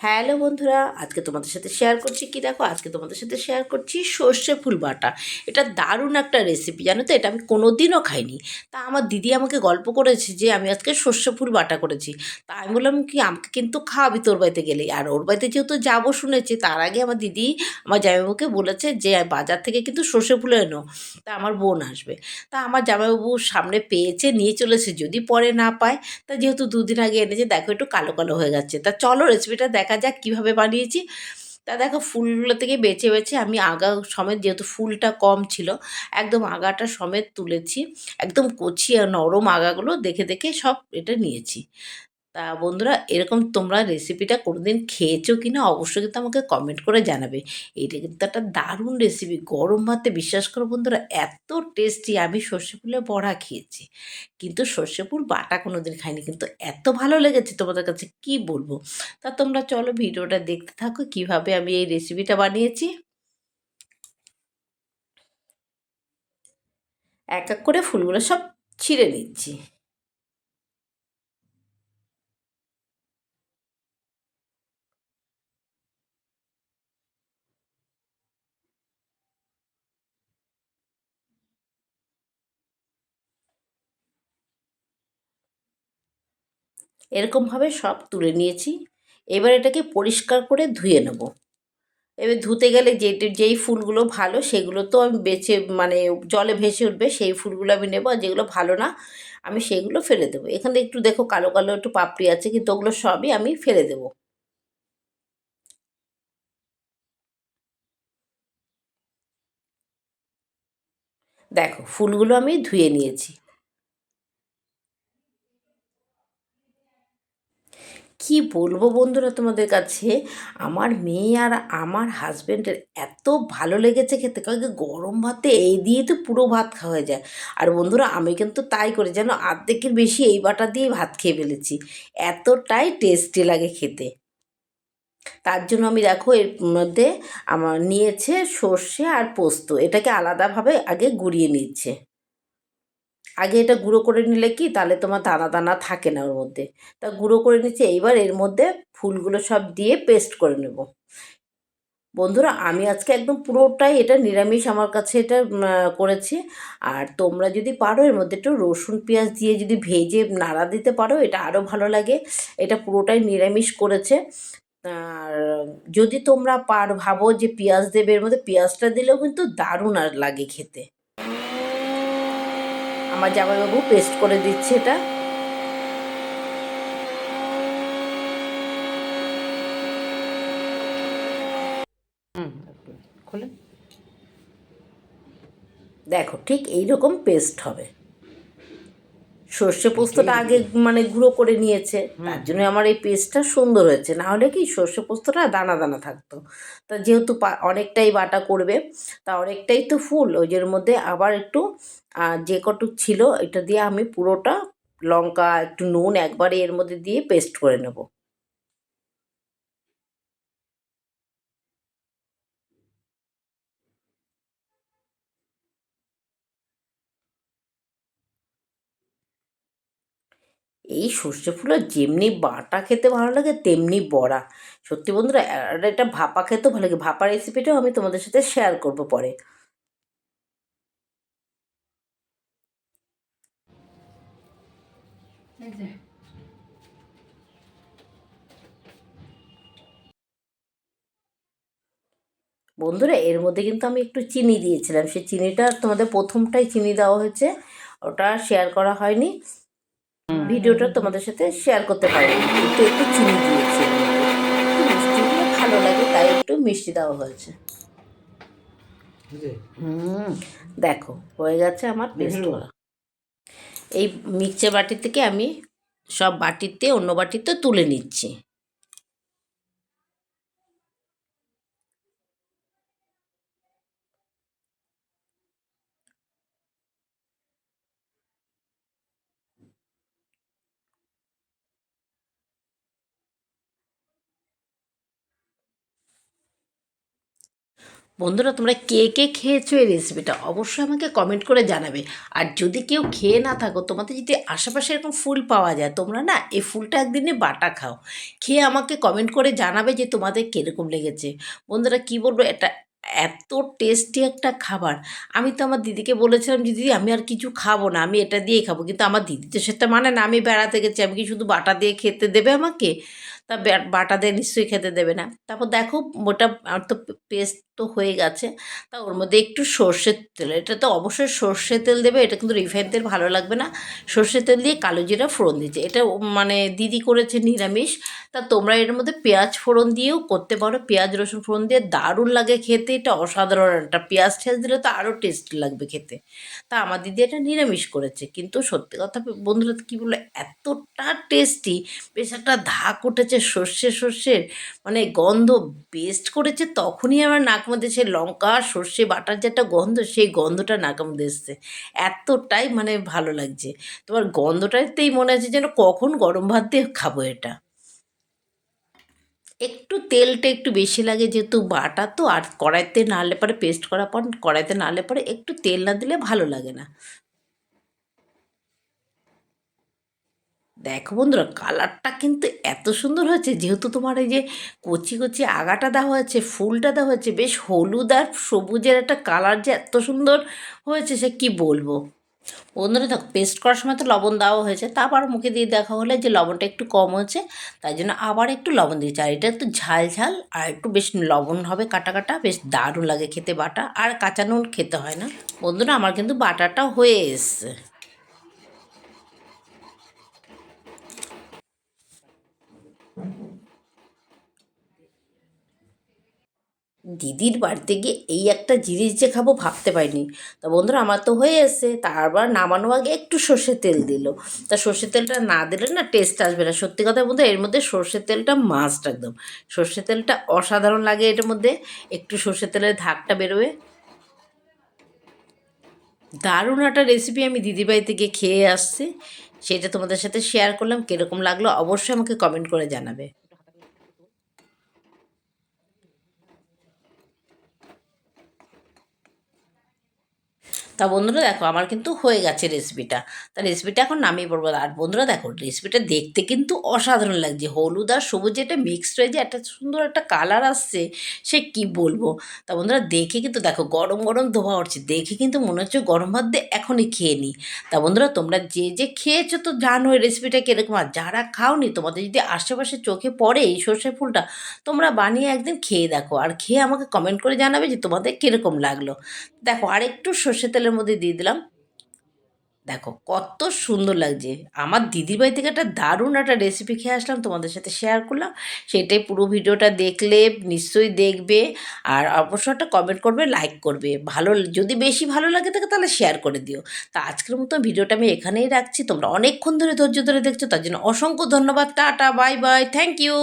Hello বন্ধুরা, আজকে তোমাদের সাথে শেয়ার করছি কি দেখো? আজকে তোমাদের সাথে শেয়ার করছি সর্ষে ফুল বাটা। এটা দারুণ একটা রেসিপি জানো তো? এটা আমি কোনো দিনও খাইনি। তা আমার দিদি আমাকে গল্প করেছে যে, আমি আজকে সর্ষে ফুল বাটা করেছি। তা আমি বললাম, কি, আমাকে কিন্তু খাওয়াবি তোর বাড়িতে গেলে। আর ওর বাড়িতে যেহেতু যাব শুনেছি, তার আগে আমার দিদি আমার জামাইবাবুকে বলেছে যে, বাজার থেকে কিন্তু সর্ষে ফুল এনো। তা আমার বোন আসবে। তা আমার জামাইবাবু সামনে পেয়েছে, নিয়ে চলেছে, যদি পরে না পায়। তা যেহেতু দুদিন আগে এনেছে, দেখো একটু কালো কালো হয়ে যাচ্ছে। তা চলো রেসিপিটা দেখা যাক কীভাবে বানিয়েছি। তা দেখো ফুলগুলো থেকে বেছে বেছে আমি আগা সমেত যেহেতু ফুলটা কম ছিল, একদম আগাটা সমেত তুলেছি, একদম কচি আর নরম আগাগুলো দেখে দেখে সব এটা নিয়েছি। তা বন্ধুরা, এরকম তোমরা রেসিপিটা কোনোদিন খেয়েছো কি না অবশ্যই কিন্তু আমাকে কমেন্ট করে জানাবে। এইটা কিন্তু একটা দারুণ রেসিপি গরম ভাতে বিশ্বাস করো বন্ধুরা, এত টেস্টি আমি সর্ষে ফুলের বড়া খেয়েছি। কিন্তু সর্ষে ফুল বাটা কোনো দিন খাইনি, কিন্তু এত ভালো লেগেছে তোমাদের কাছে, কি বলব? তা তোমরা চলো ভিডিওটা দেখতে থাকো, কীভাবে আমি এই রেসিপিটা বানিয়েছি। এক এক করে ফুলগুলো সব ছিঁড়ে নিচ্ছি। এরকমভাবে সব তুলে নিয়েছি। এবার এটাকে পরিষ্কার করে ধুয়ে নেব। এবার ধুতে গেলে যে যেই ফুলগুলো ভালো সেগুলো তো আমি বেছে মানে জলে ভেসে উঠবে সেই ফুলগুলো আমি নেব, আর যেগুলো ভালো না আমি সেগুলো ফেলে দেবো। এখানে একটু দেখো কালো কালো একটু পাপড়ি আছে, কিন্তু ওগুলো সবই আমি ফেলে দেবো। দেখো, ফুলগুলো আমি ধুয়ে নিয়েছি। কি বলব বন্ধুরা তোমাদের কাছে? আমার মেয়ে আর আমার হাজব্যান্ডের এত ভালো লেগেছে খেতে। কারণ গরম ভাতে এই দিয়ে তো পুরো ভাত খাওয়া যায়। আর বন্ধুরা, আমি কিন্তু তাই করি, যেন আর্ধেকের বেশি এই বাটা দিয়ে ভাত খেয়ে ফেলেছি। এতটাই টেস্টি লাগে খেতে। তার জন্য আমি দেখো, এর মধ্যে আমার নিয়েছে সর্ষে আর পোস্ত। এটাকে আলাদাভাবে আগে গুঁড়িয়ে নিচ্ছে। আগে এটা গুঁড়ো করে নিলে কি? তাহলে তোমার দানা দানা থাকে না ওর মধ্যে। তা গুঁড়ো করে নিচ্ছে, এইবার এর মধ্যে ফুলগুলো সব দিয়ে পেস্ট করে নেব। বন্ধুরা, আমি আজকে একদম পুরোটাই এটা নিরামিষ আমার কাছে এটা করেছি। আর তোমরা যদি পারো, এর মধ্যে একটু রসুন, পেঁয়াজ দিয়ে যদি ভেজে নাড়া দিতে পারো, এটা আরও ভালো লাগে। এটা পুরোটাই নিরামিষ করেছে। আর যদি তোমরা পার ভাবো যে পেঁয়াজ দেবে, এর মধ্যে পেঁয়াজটা দিলেও কিন্তু দারুণ আর লাগে খেতে। আমার জামাইবাবু পেস্ট করে দিচ্ছে এটা। দেখো ঠিক এইরকম পেস্ট হবে। সর্ষে পোস্তটা আগে মানে গুঁড়ো করে নিয়েছে। তার জন্য আমার এই পেস্টটা সুন্দর হয়েছে। না হলে কি সর্ষে পোস্তটা দানা দানা থাকতো। তা যেহেতু অনেকটাই বাটা করবে তা অনেকটাই তো ফুল। ওই মধ্যে আবার একটু যে কটু ছিল এটা দিয়ে আমি পুরোটা লঙ্কা একটু নুন একবারে এর মধ্যে দিয়ে পেস্ট করে নেব। এই সর্ষে ফুলের যেমনি বাটা খেতে ভালো লাগে তেমনি বড়া। সত্যি বন্ধুরা এটা ভাপা খেতেও ভালো লাগে। ভাপা রেসিপিটাও আমি তোমাদের সাথে শেয়ার করব পরে। বন্ধুরা এর মধ্যে কিন্তু আমি একটু চিনি দিয়েছিলাম। সেই চিনিটা তোমাদের প্রথমটাই চিনি দেওয়া হয়েছে। ওটা শেয়ার করা হয়নি। ভিডিওটা তোমাদের সাথে শেয়ার করতে পারি। একটু একটু চিনি দিয়েছি মিষ্টিগুলো ভালো লাগে তাই একটু মিষ্টি দেওয়া হয়েছে। হুম দেখো হয়ে গেছে আমার পেস্ট করা। এই মিক্সচার বাটি থেকে আমি সব বাটিতে অন্য বাটিতে তুলে নিচ্ছি। বন্ধুরা, তোমরা কে কে খেয়েছো এই রেসিপিটা অবশ্যই আমাকে কমেন্ট করে জানাবে। আর যদি কেউ খেয়ে না থাকো, তোমাদের যদি আশেপাশে এরকম ফুল পাওয়া যায়, তোমরা না এই ফুলটা একদিনে বাটা খাও। খেয়ে আমাকে কমেন্ট করে জানাবে যে তোমাদের কীরকম লেগেছে। বন্ধুরা, কী বলব, এটা এত টেস্টি একটা খাবার। আমি তো আমার দিদিকে বলেছিলাম যে, দিদি, আমি আর কিছু খাব না, আমি এটা দিয়েই খাব। কিন্তু আমার দিদি তো সেটা মানে না, আমি বেড়াতে গেছি, আমি কি শুধু বাটা দিয়ে খেতে দেবে আমাকে? তা বাটা দিয়ে নিশ্চয়ই খেতে দেবে না। তারপর দেখো, ওটা আর তো পেস্ট তো হয়ে গেছে। তা ওর মধ্যে একটু সর্ষের তেল, এটা তো অবশ্যই সর্ষে তেল দেবে, এটা কিন্তু রিফাইন তেল ভালো লাগবে না। সর্ষের তেল দিয়ে কালো জিরা ফোড়ন দিচ্ছে এটা মানে দিদি করেছে নিরামিষ। তা তোমরা এর মধ্যে পেঁয়াজ ফোড়ন দিয়েও করতে পারো। পেঁয়াজ, রসুন ফোড়ন দিয়ে দারুণ লাগে খেতে। এটা অসাধারণ একটা পেঁয়াজ ঠেস দিলে তো আরও টেস্টি লাগবে খেতে। তা আমার দিদি এটা নিরামিষ করেছে। কিন্তু সত্যি কথা বন্ধুরা, কী বলল এতটা টেস্টি বেশ একটা ধাক উঠেছে সর্ষে, সর্ষের মানে গন্ধ পেস্ট করেছে, তখনই আমার নাক মধ্যে সেই লঙ্কা, সর্ষে, বাটার যে একটা গন্ধ, সেই গন্ধটা নাক মধ্যে এসছে। এতটাই মানে ভালো লাগছে। তোমার গন্ধটাতেই মনে হচ্ছে যেন কখন গরম ভাত দিয়ে খাব এটা। একটু তেলটা একটু বেশি লাগে যেহেতু বাটা তো, আর কড়াইতে নাড়লে পরে পেস্ট করার পর, কড়াইতে নাড়লে পরে একটু তেল না দিলে ভালো লাগে না। দেখো বন্ধুরা কালারটা কিন্তু এত সুন্দর হয়েছে, যেহেতু তোমার এই যে কচি কচি আগাটা দেওয়া হয়েছে, ফুলটা দেওয়া হয়েছে, বেশ হলুদ আর সবুজের একটা কালার যে এত সুন্দর হয়েছে সে কি বলব? বন্ধুরা দেখো পেস্ট করার সময় তো লবণ দেওয়া হয়েছে, তারপর মুখে দিয়ে দেখা হলে যে লবণটা একটু কম হয়েছে, তাই জন্য আবার একটু লবণ দিয়েছি, আর এটা একটু ঝাল ঝাল, আর একটু বেশ লবণ হবে কাটা কাটা, বেশ দারুণ লাগে খেতে বাটা, আর কাঁচা নুন খেতে হয় না। বন্ধুরা, আমার কিন্তু বাটাটা হয়ে এসছে। দিদির বাড়িতে গিয়ে এই একটা জিনিস যে খাব ভাবতে পারিনি। তা বন্ধুরা, আমার তো হয়ে এসে তারপর নামানোর আগে একটু সর্ষের তেল দিল। তা সর্ষের তেলটা না দিলে না টেস্ট আসবে না। সত্যি কথা বলতে এর মধ্যে সর্ষের তেলটা মাস্ট একদম। সর্ষের তেলটা অসাধারণ লাগে এটার মধ্যে। একটু সর্ষের তেলের ধাকটা বেরোবে। দারুণ একটা রেসিপি আমি দিদিবাড়ি থেকে খেয়ে আসছি। সেটা তোমাদের সাথে শেয়ার করলাম। কীরকম লাগল অবশ্যই আমাকে কমেন্ট করে জানাবে। তা বন্ধুরা দেখো, আমার কিন্তু হয়ে গেছে রেসিপিটা তা রেসিপিটা এখন নামিয়ে পড়ব। আর বন্ধুরা দেখো রেসিপিটা দেখতে কিন্তু অসাধারণ লাগছে। হলুদ আর সবুজ এটা মিক্সড হয়ে যে একটা সুন্দর একটা কালার আসছে, সে কি বলব? তা বন্ধুরা দেখে কিন্তু দেখো, গরম গরম ধোয়া উঠছে। দেখে কিন্তু মনে হচ্ছে গরম ভাত দিয়ে এখনই খেয়ে নিই। তা বন্ধুরা তোমরা যে যে খেয়েছো তো জানো এই রেসিপিটা কীরকম। আর যারা খাওনি, তোমাদের যদি আশেপাশে চোখে পড়ে এই সর্ষে ফুলটা, তোমরা বানিয়ে একদিন খেয়ে দেখো। আর খেয়ে আমাকে কমেন্ট করে জানাবে যে তোমাদের কীরকম লাগল। দেখো আর একটু সর্ষে তেলের মধ্যে দিয়ে দিলাম। দেখো, কত সুন্দর লাগছে। আমার দিদির বাড়ি থেকে একটা দারুণ একটা রেসিপি খেয়ে আসলাম, তোমাদের সাথে শেয়ার করলাম। সেটাই পুরো ভিডিওটা দেখলে নিশ্চয়ই দেখবে আর অবশ্যই একটা কমেন্ট করবে লাইক করবে। ভালো, যদি বেশি ভালো লাগে থাকে তাহলে শেয়ার করে দিও। তা আজকের মতো ভিডিওটা আমি এখানেই রাখছি। তোমরা অনেকক্ষণ ধরে ধৈর্য ধরে দেখছ, তার জন্য অসংখ্য ধন্যবাদ। Tata bye bye thank you